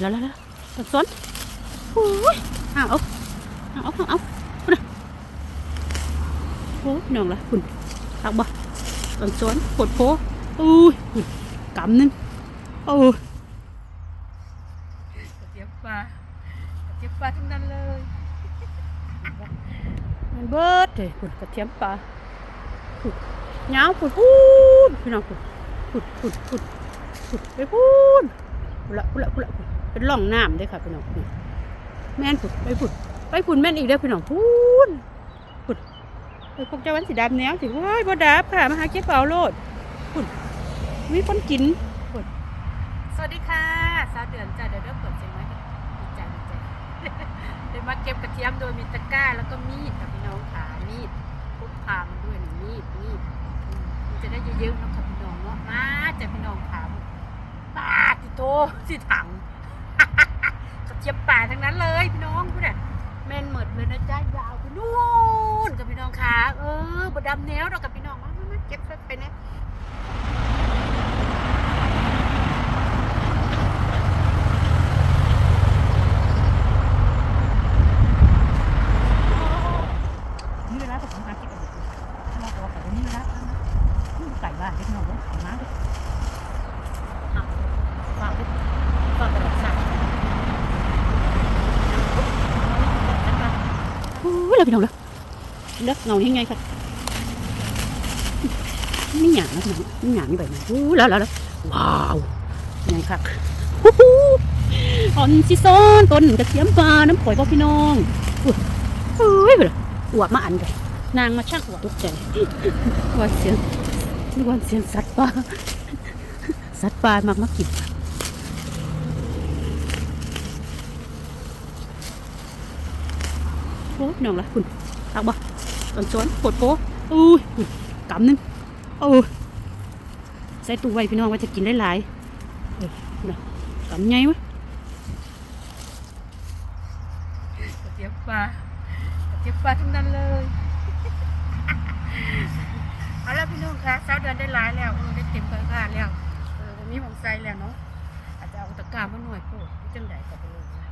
แล้วแล้วแล้วต้นสนโอ้ยเอาเอาเอาเอาเอาพุ่นน่ะโอ้ยน้องละคุณตักบ่ต้นสนปวดโพอุ้ยคุณกำนึงโอ้ยเจี๊ยบปลาเจี๊ยบปลาทั้งนั้นเลยมันเบิดเลยคุณกระเทียมปลาคุณยาวคุณพูดพี่น้องคุณคุณคุณคุณคุณไปพูดพูดละพูดละพูดละพูด เป็นร่องน้ำเด้ค่ะพี่น้องคุณแม่นคุณไปพูดไปพูดแม่นอีกเด้อพี่น้องพูดพูดไปพวกเจ้าวันสีดำแนวสิว้ายบ่ดับค่ะมาหาเก็บเอาโลดคุณมีคนกินคุณสวัสดีค่ะสาวเดือนจ้าเดี๋ยวเริ่มเปิดเสียงไว้ดีใจดีใจเดี๋ยวมาเก็บกระเทียมโดยมีตะกร้าแล้วก็มีดค่ะพี่น้องขามีดพกพามันด้วยนี่มีดมีดมันจะได้เยอะๆนะค่ะพี่น้องเนาะมาจะพี่น้องขาปาติโตที่ถัง กระเทียมป่าทั้งนั้นเลยพี่น้องพูดอะแม่นเหมิดเลยนะจ้ายาวไปนู่นกับพี่น้องขาเออบดำแนวเรากับพี่น้องมามาเก็บไปนะมีเวลาแต่ผมหาเก็บเอาถ้าเราบอกว่ามีเวลาไก่บ้านเล็กน้อยเด้อเอามาเด้อเอาฝากเด้อฝากกระดาษสั่ง โอ้ยเราพี่น้องเด้อเด้อเงานี่ไงค่ะไม่หยาบนะพี่น้องไม่หยาบนี่แบบนั้นโอ้ยแล้วแล้วแล้วว้าวไงครับฮู้ฮู้อ่อนซิซ้อนต้นกระเทียมปลาน้ำข่อยบ่พี่น้องอุ้ยเฮ้ยเด้ออวดมาอันเดียวนางมาช่างอวดตกใจว่าเสียงนึกว่าเสียงสัตว์ป่าสัตว์ป่ามากมากิน โอ้ยนองละคุณตักบ่ต้นสวนปวดโป้อุ้ยกำนึงโอ้ยใส่ตู้ไว้พี่น้องว่าจะกินหลายๆกำไงวะเจี๊ยบปลาเจี๊ยบปลาทั้งนั้นเลยเอาละพี่น้องคะเช้าเดือนได้หลายแล้วเออได้เต็มกระาแล้วเออวันนี้ผมใส่แล้วเนาะอาจจะเอาตะกร้ามาหน่วยโปดที่จังใดกับไปเลยนะ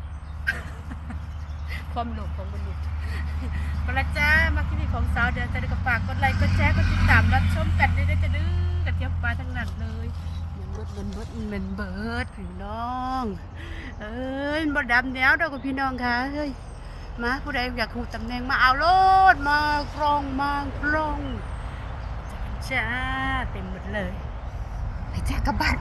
ความโลภของมนุษย์ก็ละจ้ามาที่นี่ของสาวเดือนจะได้กระฝากกดไลค์กดแชร์กดติดตามรับชมกันได้ด้วยจะดื้อกระเจี๊ยบปลาทั้งนั้นเลยเหมือนเบิดเหมือนเบิดเหมือนเบิดพี่น้องเอ้ยบ่ดำแนวดอกกับพี่น้องค่ะเฮ้ยมาผู้ใดอยากหูตำแหน่งมาเอาโลดมากรองมากรองจ้าเต็มหมดเลยไปแจกกลับบ้าน